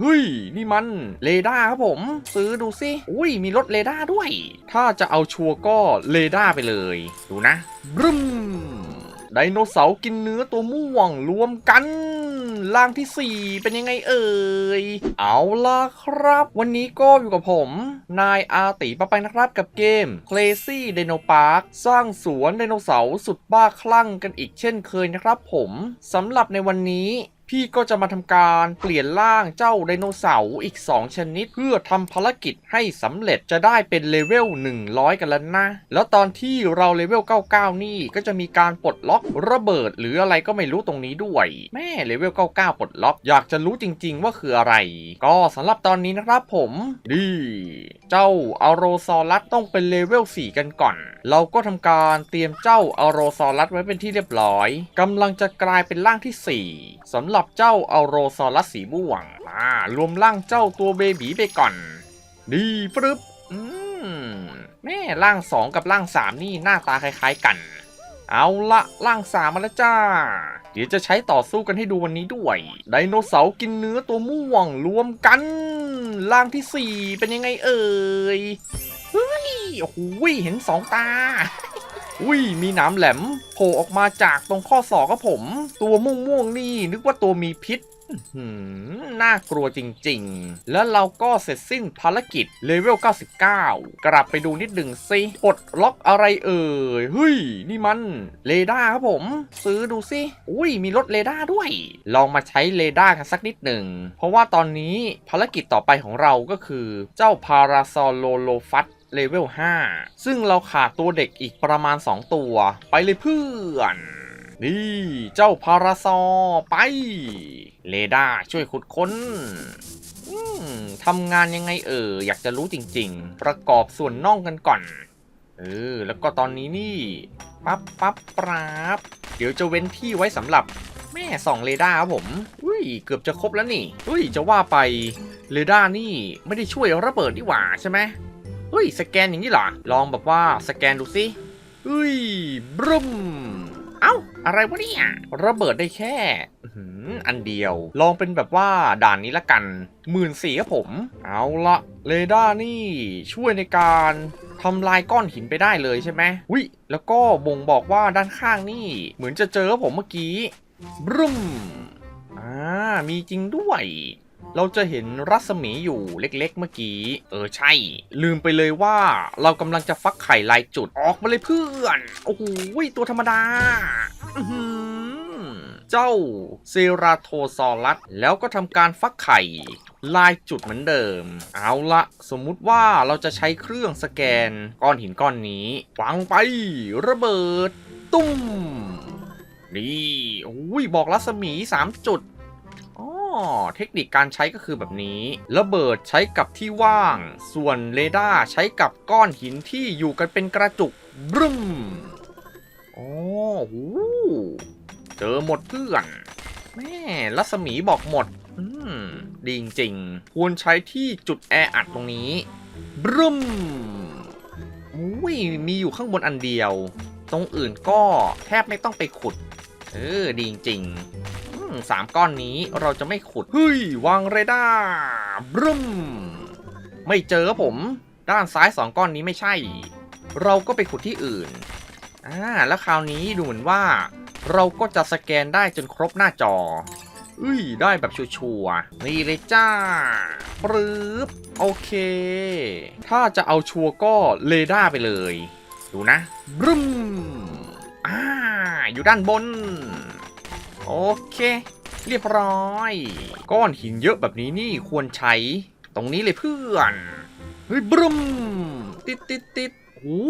เฮ้ย นี่มันเรดาร์ครับผม ซื้อดูสิ อุ้ย มีรถเรดาร์ด้วย ถ้าจะเอาชัวร์ก็เรดาร์ไปเลย ดูนะบรึมไดโนเสาร์กินเนื้อตัวม่วงรวมกันร่างที่ 4 เป็นยังไงเอ่ย เอาล่ะครับ วันนี้ก็อยู่กับผม นายอาติปะไปนะครับกับเกม Crazy Dino Park สร้างสวนไดโนเสาร์สุดบ้าคลั่งกันอีกเช่นเคยนะครับผมสำหรับในวันนี้ พี่ก็จะมาทำการเปลี่ยนร่างเจ้าไดโนเสาร์อีก 2 ชนิด เพื่อทำภารกิจให้สำเร็จจะได้เป็นเลเวล 100 กันแล้วนะ แล้วตอนที่เราเลเวล 99 นี่ก็จะมีการปลดล็อกระเบิด หรืออะไรก็ไม่รู้ตรงนี้ด้วย แม่เลเวล 99 ปลดล็อก อยากจะรู้จริง ๆ ว่าคืออะไร ก็สำหรับตอนนี้นะครับผมดีเจ้าอโรซอรัสต้องเป็นเลเวล 4 กันก่อน เราก็ทำการเตรียมเจ้าอโรซอรัสไว้เป็นที่เรียบร้อยกำลังจะกลายเป็นร่างที่ 4สำหรับเจ้าอโรซอรัสสีม่วงอ่ารวมร่างเจ้าตัวเบบีไปก่อน ดีปรึบอืมแม่ร่าง2กับร่าง3นี่หน้าตาคล้ายๆกัน เอาละร่าง3มาแล้วจ้า เดี๋ยวจะใช้ต่อสู้กันให้ดูวันนี้ด้วย ไดโนเสาร์กินเนื้อตัวม่วงรวมกัน ร่างที่สี่เป็นยังไงเอ่ยเฮ้ยโอ้โหเห็นสองตา อุ้ยมีหนามแหลมโผล่ออกมาจากตรงข้อศอกครับผม ตัวม่วงม่วงๆนี่นึกว่าตัวมีพิษหือน่ากลัวจริงๆ แล้วเราก็เสร็จสิ้นภารกิจเลเวล 99 กลับไปดูนิดหนึ่งสิปลดล็อกอะไรเอ่ยเฮ้ย นี่มันเรดาร์ครับผม ซื้อดูสิ อุ้ย มีรถเรดาร์ด้วย ลองมาใช้เรดาร์กันสักนิดหนึ่ง เพราะว่าตอนนี้ภารกิจต่อไปของเราก็คือ เจ้าพาราซอลโลโลฟัส เลเวล 5 ซึ่งเราขาดตัวเด็กอีกประมาณ 2 ตัว ไปเลยเพื่อน นี่เจ้าพาราซอไปเรดาช่วยขุดค้นทำงานยังไงเอออยากจะรู้จริง ๆ ประกอบส่วนน่องกันก่อน เออ แล้วก็ตอนนี้นี่ ปั๊บปั๊บปราบ เดี๋ยวจะเว้นที่ไว้สำหรับแม่ส่องเรดาร์ครับผม อุ้ย เกือบจะครบแล้วนี่ อุ้ย จะว่าไปเรดาร์นี่ไม่ได้ช่วยระเบิดนี่หว่าใช่ไหม เฮ้ย สแกนอย่างนี้เหรอ ลองแบบว่าสแกนดูสิเฮ้ยบรึมเอ้า อะไรวะเนี่ย ระเบิดได้แค่อันเดียว ลองเป็นแบบว่าด่านนี้ละกันหมื่นสี่ครับผม เอาละเรดาร์นี่ช่วยในการทำลายก้อนหินไปได้เลยใช่ไหมวิแล้วก็บ่งบอกว่าด้านข้างนี่ เหมือนจะเจอผมเมื่อกี้บรึมอ่ามีจริงด้วย เราจะเห็นรัศมีอยู่เล็กๆ เมื่อกี้ เออใช่ ลืมไปเลยว่าเรากำลังจะฟักไข่ลายจุดออกมาเลยเพื่อน โอ้โหตัวธรรมดาเจ้าเซราโทซอรัส แล้วก็ทำการฟักไข่ลายจุดเหมือนเดิม เอาละสมมุติว่าเราจะใช้เครื่องสแกนก้อนหินก้อนนี้วางไประเบิด ตุ้ม นี่โอ้ยบอกรัศมี 3 จุด เทคนิคการใช้ก็คือแบบนี้ ระเบิดใช้กับที่ว่าง ส่วนเรดาร์ใช้กับก้อนหินที่อยู่กันเป็นกระจุกบรึมโอ้โหเจอหมดเพื่อนแม่รัศมีบอกหมด อืมดีจริงๆควรใช้ที่จุดแออัดตรงนี้บรึมอุ้ยมีอยู่ข้างบนอันเดียว ตรงอื่นก็แทบไม่ต้องไปขุด เออ ดีจริงๆ สามก้อนนี้เราจะไม่ขุดเฮ้ยวางเรดาร์บรึมไม่เจอครับผม ด้านซ้ายสองก้อนนี้ไม่ใช่ เราก็ไปขุดที่อื่นอ่าแล้วคราวนี้ดูเหมือนว่า เราก็จะสแกนได้จนครบหน้าจออุ้ยได้แบบชัวร์นี่เลยจ้าปรึบโอเค ถ้าจะเอาชัวร์ก็เรดาร์ไปเลย ดูนะบรึมอ่าอยู่ด้านบน โอเค เรียบร้อย ก้อนหินเยอะแบบนี้นี่ควรใช้ตรงนี้เลยเพื่อนเฮ้ยบรึมติดติดติดโอ้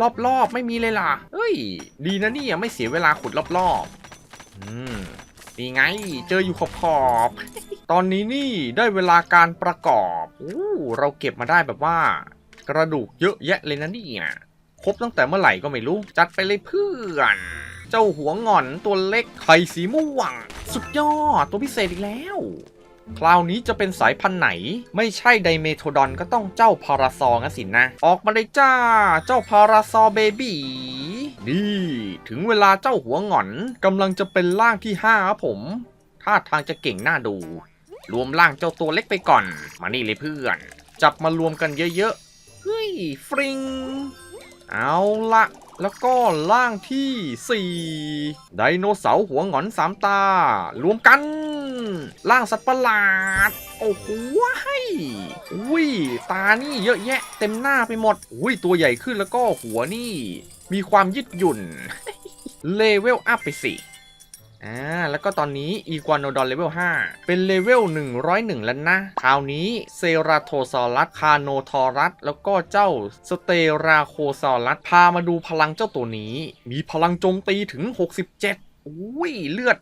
รอบรอบไม่มีเลยล่ะเฮ้ย ดีนะนี่ไม่เสียเวลาขุดรอบรอบอืมนี่ไงเจออยู่ขอบขอบตอนนี้นี่ได้เวลาการประกอบโอ้เราเก็บมาได้แบบว่า กระดูกเยอะแยะเลยนะนี่ครบตั้งแต่เมื่อไหร่ก็ไม่รู้ จัดไปเลยเพื่อน เจ้าหัวงอนตัวเล็กไข่สีม่วง สุดยอดตัวพิเศษอีกแล้ว คราวนี้จะเป็นสายพันธุ์ไหน ไม่ใช่ไดเมโทดอนก็ต้องเจ้าพาราซองั้นสินะ ออกมาเลยจ้า เจ้าพาราซอเบบี้นี่ถึงเวลาเจ้าหัวงอนกำลังจะเป็นร่างที่5ครับผมท่าทางจะเก่งน่าดู รวมร่างเจ้าตัวเล็กไปก่อน มานี่เลยเพื่อน จับมารวมกันเยอะๆเฮ้ยฟริง เอาละแล้วก็ร่างที่ 4 ไดโนเสาร์หัวงอนสามตา รวมกันร่างสัตว์ประหลาด โอ้โหว้ายอุ้ย ตานี่เยอะแยะเต็มหน้าไปหมด อุ้ย ตัวใหญ่ขึ้นแล้วก็หัวนี่ มีความยืดหยุ่น เลเวลอัพไปสิ อ่าแล้วก็ตอนนี้อีควานโนดอนเลเวล 5 เป็นเลเวล 101 แล้วนะ คราวนี้เซราโทซอรัสคาโนทอรัส แล้วก็เจ้าสเตราโคซอรัส พามาดูพลังเจ้าตัวนี้ มีพลังโจมตีถึง 67อุ้ยเลือด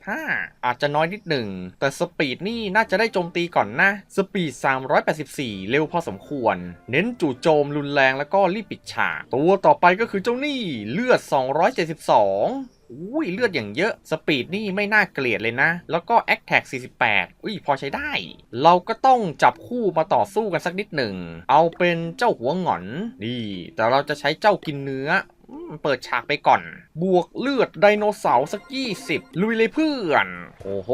195 อาจจะน้อยนิดหนึ่ง แต่สปีดนี่น่าจะได้โจมตีก่อนนะ สปีด 384 เร็วพอสมควร เน้นจู่โจมรุนแรงแล้วก็รีบปิดฉาก ตัวต่อไปก็คือเจ้านี่ เลือด 272 อุ้ยเลือดอย่างเยอะ สปีดนี่ไม่น่าเกลียดเลยนะ แล้วก็ a c t a c 48 อุ้ยพอใช้ได้ เราก็ต้องจับคู่มาต่อสู้กันสักนิดหนึ่ง เอาเป็นเจ้าหัวหงอนนี่แต่เราจะใช้เจ้ากินเนื้อเปิดฉากไปก่อน บวกเลือดไดโนเสาร์สัก20ลุยเลยเพื่อน โอ้โห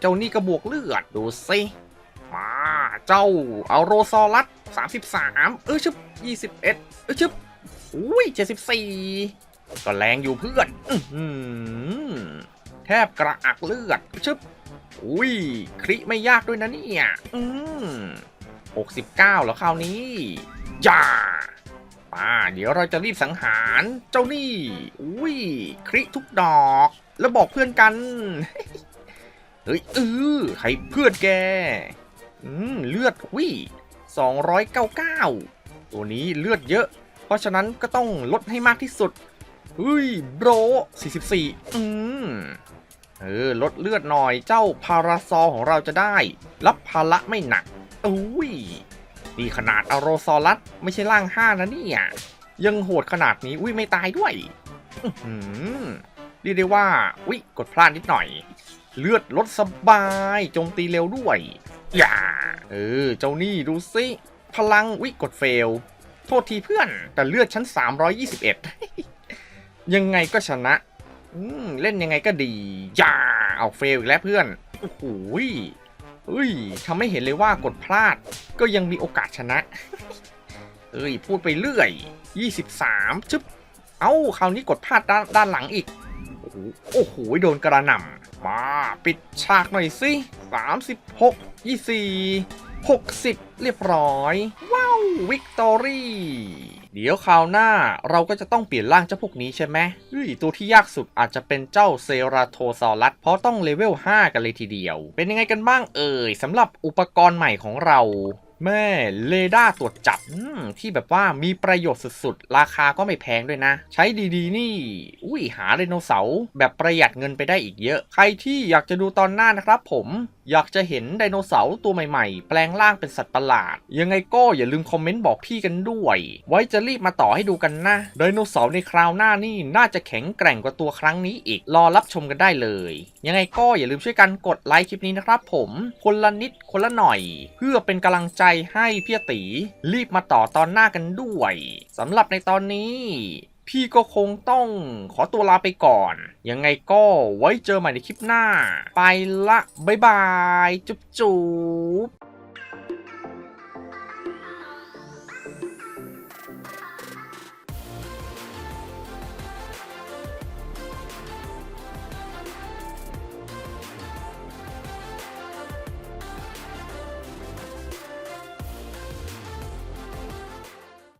เจ้านี่ก็บวกเลือด ดูสิมาเจ้าเอาโรซอรัส33 เออชึบ21 เออชึบอุ้ย 74 ก็แรงอยู่เพื่อนอื้อหือแทบกระอักเลือดชึบอุ้ยคริไม่ยากด้วยนะเนี่ยอืม69แล้วคราวนี้จ้าป่าเดี๋ยวเราจะรีบสังหารเจ้านี่ อุ้ยคริทุกดอก แล้วบอกเพื่อนกัน เฮ้ยเออใครเพื่อนแก อืมเลือดวิ299ตัวนี้เลือดเยอะ เพราะฉะนั้นก็ต้องลดให้มากที่สุด เฮ้ยโบร44 อืมเออลดเลือดหน่อยเจ้าพาราซอลของเราจะได้ รับภาระไม่หนักอุ้ยนี่ขนาดอโรซอรัสไม่ใช่ร่างห้านะเนี่ยยังโหดขนาดนี้อุ้ยไม่ตายด้วยอื้อหือเรียกได้ว่าอุ้ยกดพลาดนิดหน่อย เลือดลดสบายโจมตีเร็วด้วย อย่า เออ เจ้านี่ดูสิพลังวิกดเฟล โทษทีเพื่อน แต่เลือดชั้น 321 ยังไงก็ชนะ อืมเล่นยังไงก็ดีย่าเอาเฟลอีกแล้วเพื่อน โอ้โหเฮ้ยทำให้เห็นเลยว่ากดพลาดก็ยังมีโอกาสชนะ เอ้ย พูดไปเรื่อย 23 ชึบ เอ้า คราวนี้กดพลาดด้านด้านหลังอีก โอ้โหโอ้โหโดนกระหน่ำ มาปิดฉากหน่อยสิ 36 24 60 เรียบร้อย ว้าว วิกตอรี่ เดี๋ยวคราวหน้าเราก็จะต้องเปลี่ยนร่างเจ้าพวกนี้ใช่ไหมเฮ้ยตัวที่ยากสุดอาจจะเป็นเจ้าเซราโทซอรัสเพราะต้องเลเวล 5 กันเลยทีเดียว เป็นยังไงกันบ้างเอ่ยสำหรับอุปกรณ์ใหม่ของเราแม่เรดาตรวจจับที่แบบว่ามีประโยชน์สุดๆ ราคาก็ไม่แพงด้วยนะ ใช้ดีๆ นี่ อุ้ยหาไดโนเสาร์แบบประหยัดเงินไปได้อีกเยอะ ใครที่อยากจะดูตอนหน้านะครับผม อยากจะเห็นไดโนเสาร์ตัวใหม่ๆ แปลงร่างเป็นสัตว์ประหลาด ยังไงก็อย่าลืมคอมเมนต์บอกพี่กันด้วย ไว้จะรีบมาต่อให้ดูกันนะไดโนเสาร์ในคราวหน้านี่น่าจะแข็งแกร่งกว่าตัวครั้งนี้อีก รอรับชมกันได้เลย ยังไงก็อย่าลืมช่วยกันกดไลค์คลิปนี้นะครับผมคนละนิดคนละหน่อย เพื่อเป็นกำลังใจให้พี่ตีรีบมาต่อตอนหน้ากันด้วยสำหรับในตอนนี้ พี่ก็คงต้องขอตัวลาไปก่อน ยังไงก็ไว้เจอใหม่ในคลิปหน้า ไปละ บ๊ายบาย จุ๊บจุ๊บ